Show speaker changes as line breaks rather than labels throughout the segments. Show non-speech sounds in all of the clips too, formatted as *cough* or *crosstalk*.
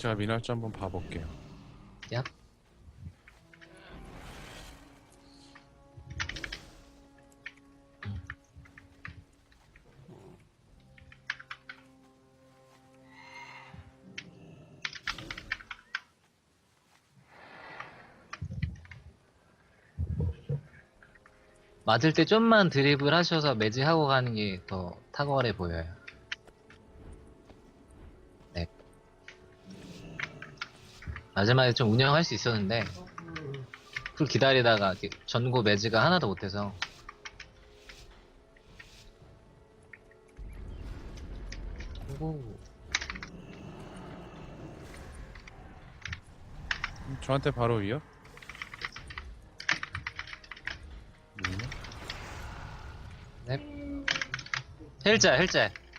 제가 미나주 한번 봐볼게요.
얍. 맞을 때 좀만 드립을 하셔서 매지하고 가는 게 더 탁월해 보여요. 마지막에 좀 운영할 수 있었는데 풀 기다리다가 이렇게 전고 매지가 하나도 못해서 오,
음, 저한테 바로 위요? 음,
네.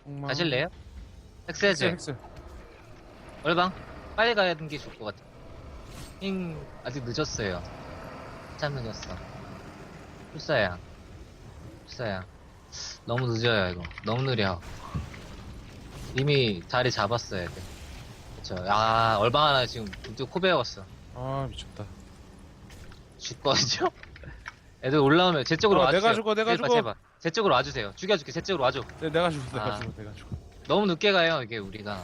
엉망.
가실래요? 엑세즈
헬스.
얼방 빨리 가야 하는 게 좋을 것 같아 잉 아직 늦었어요. 한참 늦었어. 풀사야. 풀사야. 너무 늦어요 이거. 너무 느려. 이미 자리 잡았어야 돼. 그쵸. 아 얼방 하나 지금 문득 코 베었어.
아 미쳤다.
죽거든요 *laughs* 애들 올라오면 제 쪽으로
어,
와주세요.
내가 죽어, 내가
제발,
죽어.
제발. 제 쪽으로 와주세요. 죽여줄게. 제 쪽으로 와줘.
네, 내가 죽어, 내가
아.
죽어, 내가 죽어.
너무 늦게 가요 이게 우리가